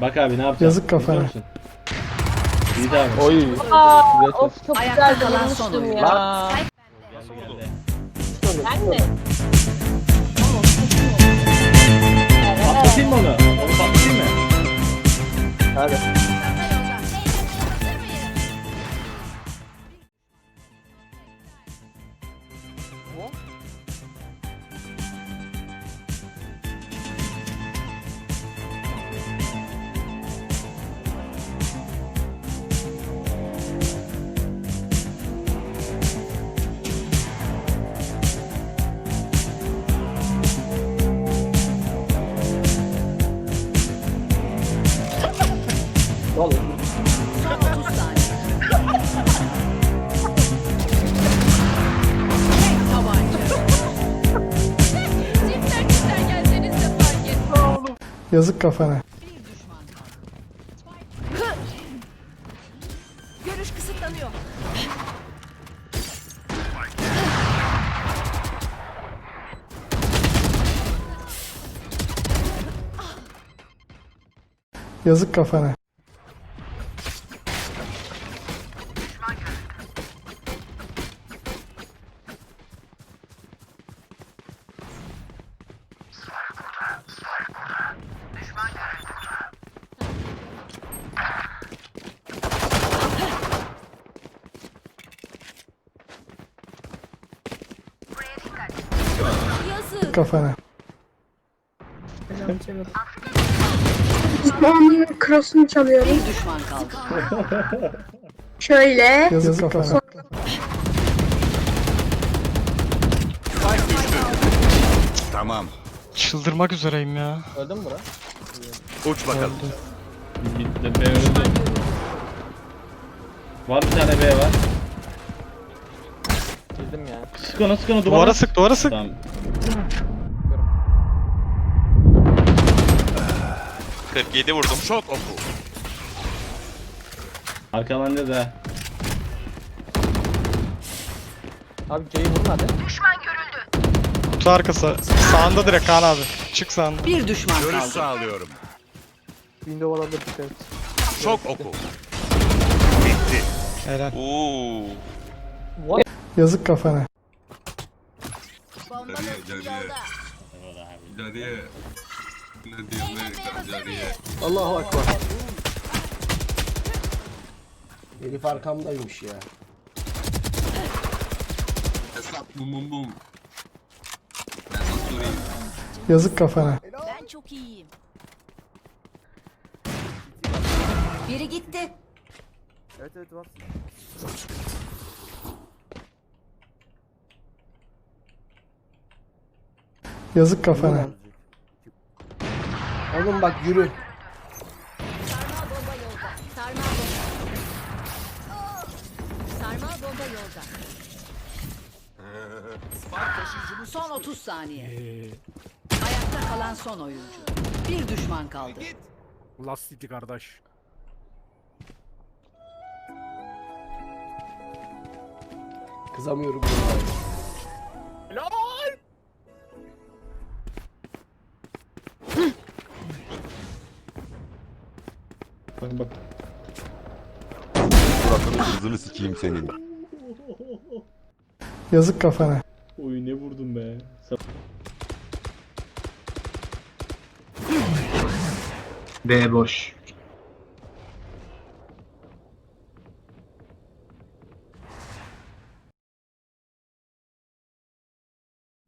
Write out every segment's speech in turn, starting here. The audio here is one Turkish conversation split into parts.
Bak abi ne yapacağız? Yazık kafana. İyi de abi. Oy. Aa, of çok Ayakta güzel kalan son vurmuştum oyun. ya. Geldi. Ben de. Patlatayım mı onu? Onu patlatayım mı? Hadi. Yazık kafana. Görüş kısıtlanıyor. Yazık kafana. Yazık. Kafana. Onun cross'unu çalıyorum. Bir düşman kaldı. Şöyle. Yazık kafana. Tamam. Çıldırmak üzereyim ya. Öldün mü bura? Uç bakalım. Bitti. B öldü. Var bir tane B var. Girdim ya. Sık onu sık onu duvara. Duvara sık duvara sık. Tamam. 47 vurdum. Çok oku. Arkalarında da. Abi C'yi vurun hadi. Kutu arkası. Sağında direkt Kaan abi. Çık sağında. Bir düşman Görüş kaldı. sağlıyorum. Window olabilir dikkat et. Çok oku. Bitti. Helal. Oo. Yazık kafana. Bomba dostum yolda. Cariye. Allahu Ekber. Herif arkamdaymış ya. Hesap bum bum bum. Yazık kafana. Ben çok iyiyim. Biri gitti. Evet evet var. Yazık kafana. Oğlum bak yürü. Sarmal bomba yolda. Sarmal bomba. Sarmal bomba yolda. Son 30 saniye. Ayakta kalan son oyuncu. Bir düşman kaldı. Lastikli kardeş. Kızamıyorum. Bak bak. Suratını hızını sikeyim senin. Yazık kafana. Oy ne vurdum be. Sa- B boş.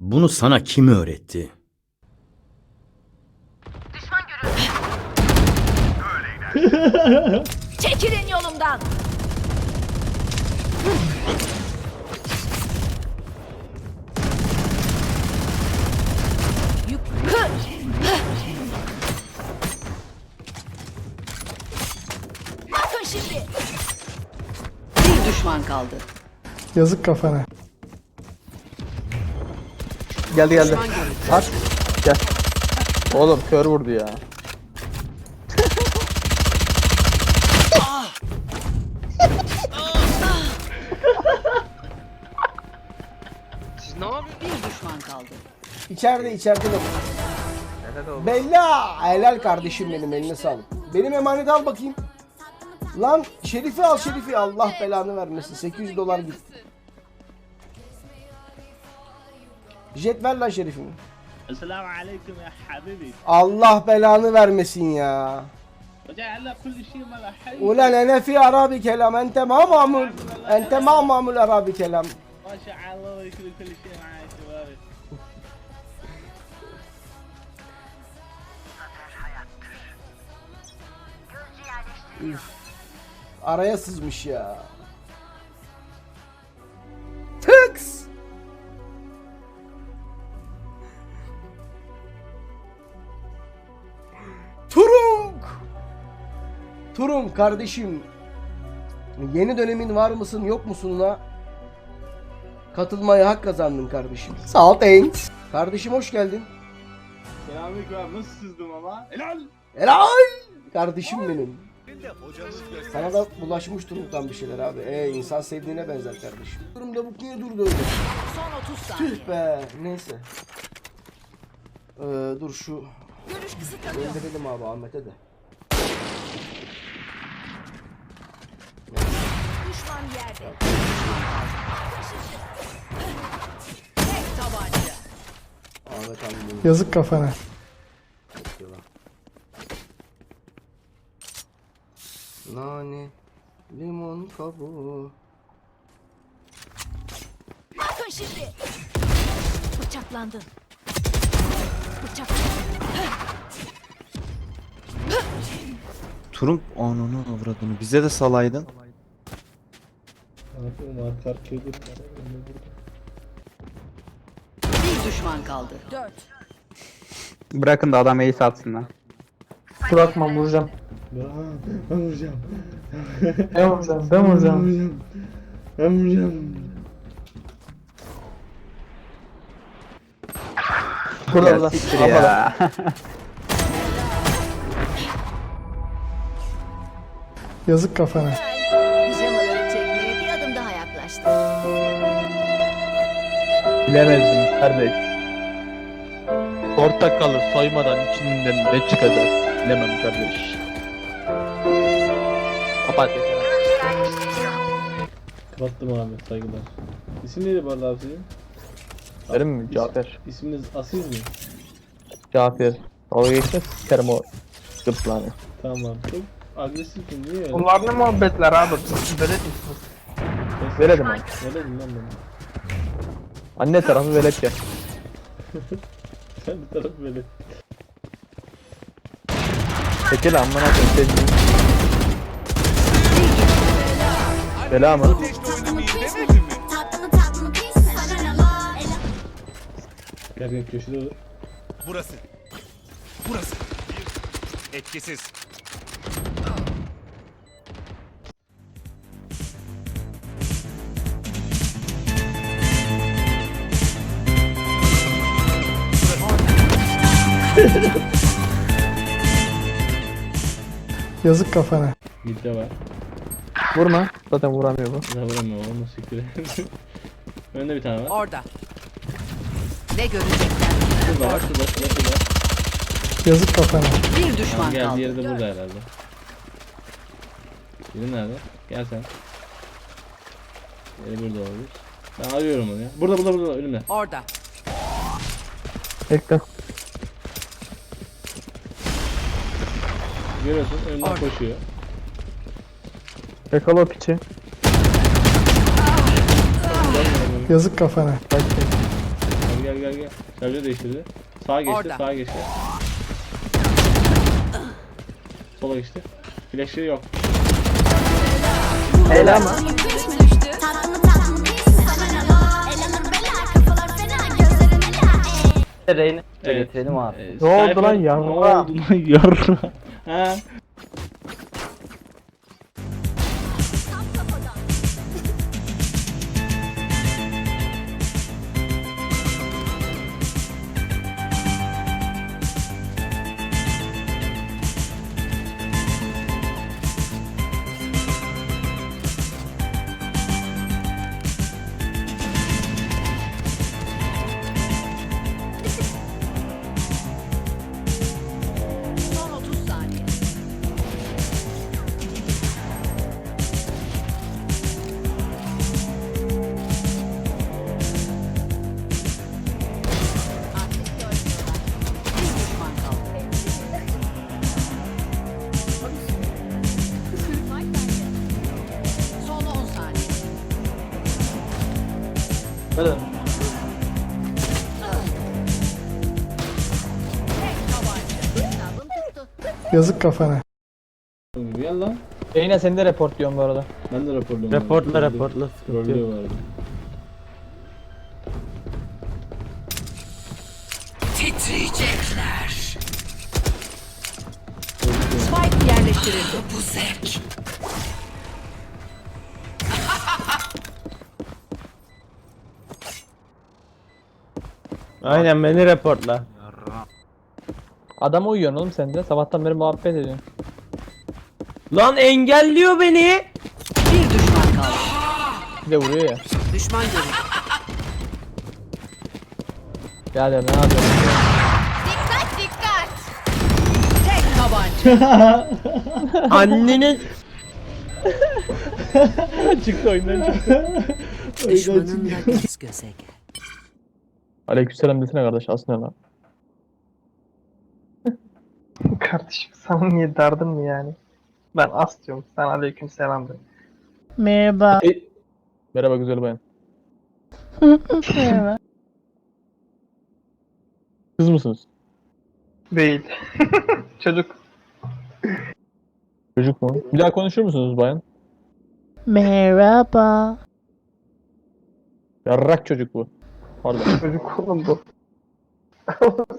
Bunu sana kim öğretti? Çekilin yolumdan. Bakın şimdi. Bir düşman kaldı. Yazık kafana. Geldi geldi. At. Gel. Oğlum kör vurdu ya. İçeride şey- içeride yok. Bella. Helal kardeşim benim eline sağlık. Benim emaneti al bakayım. Lan Şerif'i al Şerif'i. Allah belanı vermesin. 800 dolar gitti. Jet ver lan Şerif'imi. Esselamu aleyküm ya habibi. Allah belanı vermesin ya. Ulan ene fi arabi kelam ente ma mamul ente ma mamul arabi kelam. Maşallah ve kulli şey. Üf. Araya sızmış ya. Tıks. Turunk. Turunk kardeşim. Yeni dönemin var mısın yok musunla katılmaya hak kazandın kardeşim. Sağ ol thanks. Kardeşim hoş geldin. Selamünaleyküm abi nasıl sızdım ama? Helal. Helal. Kardeşim benim. Sana da bulaşmış Turunk'tan bir şeyler abi. Ee insan sevdiğine benzer kardeşim. Durumda bu niye durdu öyle? Son 30 saniye. Tüh be. Neyse. Ee, dur şu Görüş kısıtlanıyor. gönderelim abi Ahmet'e de. Düşman yerde. Tek tabanca. Ahmet abi benim. Yazık kafana. Nane, limon kabuğu. Bakın şimdi. Bıçaklandın. Bıçak. Turun ananı avradını bize de salaydın. Bir düşman kaldı. 4. Bırakın da adam ace atsın lan. Bırakmam vuracağım. Ben vuracağım. Ben vuracağım. Ben vuracağım. Ben vuracağım. Burada ya. Yazık kafana. Pijamaları çekmeye bir adım daha yaklaştı. Bilemezdim kardeş. Portakalı soymadan içinden ne çıkacak bilemem kardeş. Kapat. Kapattım abi saygılar. İsim neydi bu arada abi senin? Verim mi? Cafer. İsminiz Aziz mi? Cafer. O geçti sikerim o gırtlağını. Tamam abi. Çok agresifsin niye öyle? Bunlar ne muhabbetler abi? Velet Veledim abi. Ne dedin lan bana? Anne tarafı velet ya. Sen bir taraf böyle. Çekil amına koyayım. Bela mı? Gel gel köşede olur. Burası. Burası. Etkisiz. Yazık kafana. Midde var. Vurma. Zaten vuramıyor bu. Ne vuramıyor onu siktir. Önde bir tane var. Orada. Ne görecekler? Şurada var şurada şurada şurada. Yazık kafana. Bir Tamam düşman gel kaldı. diğeri de burada herhalde. Biri nerede? Gel sen. Diğeri burada olabilir. Ben arıyorum onu ya. Burada burada burada önümde. Orada. Bekle. Görüyorsun önümden Orada. koşuyor. Yakala piçi. Yazık kafana. Gel gel gel gel. Şarjı değiştirdi. Sağa geçti Orada. sağa geçti. Sola geçti. Flash'ı yok. Hele ama. Evet. getirelim abi. Ee, Ne oldu lan Ne yarra? oldu lan yarra? ha? Yazık kafana. Gel lan. Yine seni de report diyorum bu arada. Ben de raporluyorum. Reportla, reportla, sıkıntı yok. Trollüyor vardı. Titriyecekler. Spike yerleştirildi. Bu zevk. Aynen beni reportla. Adam uyuyorsun oğlum sen de. Sabahtan beri muhabbet ediyorsun. Lan engelliyor beni. Bir düşman kaldı. Bir de vuruyor ya. Düşman görüldü. Ya ya ne yapıyorsun? Dikkat dikkat. Tek tabanca. Annenin çıktı oyundan çıktı. Düşmanınla göz göze gel. Aleykümselam desene kardeş aslında lan. Kardeşim sana niye derdin mi yani? Ben as diyorum. Sen aleyküm selam de. Merhaba. Merhaba güzel bayan. Merhaba. Kız mısınız? Değil. Çocuk. Çocuk mu? Bir daha konuşur musunuz bayan? Merhaba. Yarrak çocuk bu. Pardon. Çocuk oğlum bu.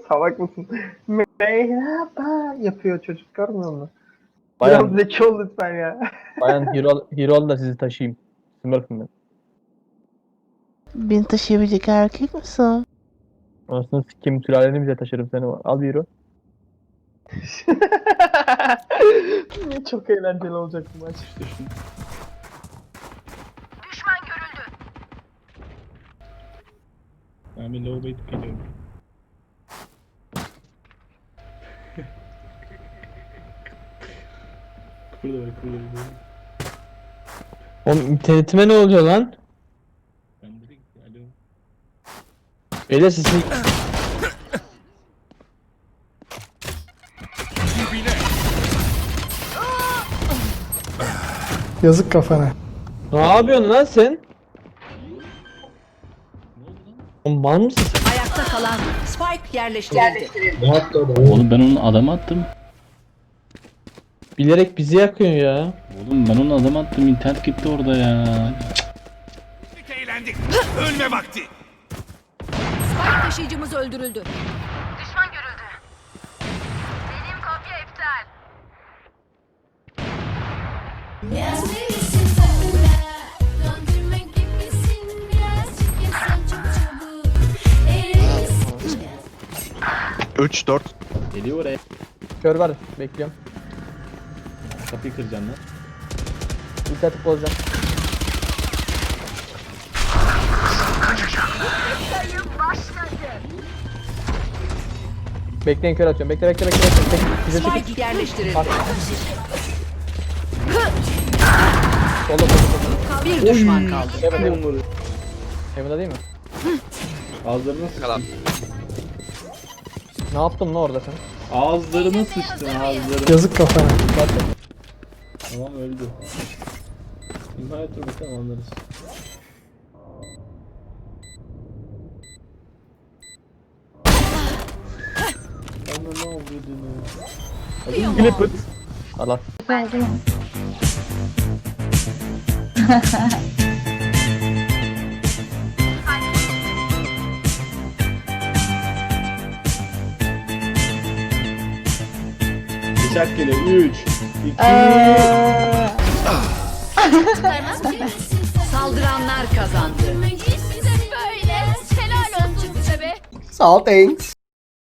Salak mısın? Merhaba yapıyor çocuk görmüyor musun? Biraz Bayan, zeki ol lütfen ya. bayan hero, hero da sizi taşıyayım. Smurf'ım ben. Beni taşıyabilecek erkek misin? Anasını sikeyim sülaleni bize taşırım seni. Al bir hero. Çok eğlenceli olacak bu maç. Ben bir low bait geliyorum. Burada bak burada burada. Oğlum internetime ne oluyor lan? Ben de alo. Beyler sesini... Yazık kafana. Ne yapıyorsun lan sen? Oğlum mal mısın sen? Ayakta kalan Spike yerleştirildi. Oğlum ben onun adamı attım. Bilerek bizi yakıyorsun ya. Oğlum ben onun adamı attım. internet gitti orada ya. Eğlendik. Ölme vakti. Spike taşıyıcımız öldürüldü. Geliyor oraya. Kör var. Bekliyorum. Kapıyı kıracağım lan. Dikkat bozacağım. Bekleyin kör atıyorum. Bekle bekle bekle. bekle. Bize çekil. Spike yerleştirildi. Bak. Solda solda solda. Bir düşman kaldı. Evet evet. Heaven'da değil mi? Ağızlarına sıçtın. Ne yaptın lan orada sen? Ağızlarına sıçtın ağızlarına. Yazık kafana. Tamam öldü. Nihayet dur bakalım anlarız. Bana ne oldu dün? Clipper. Allah. Bıçak geliyor. 3 2 Saldıranlar kazandı. Böyle helal olsun size be. Sağ ol thanks.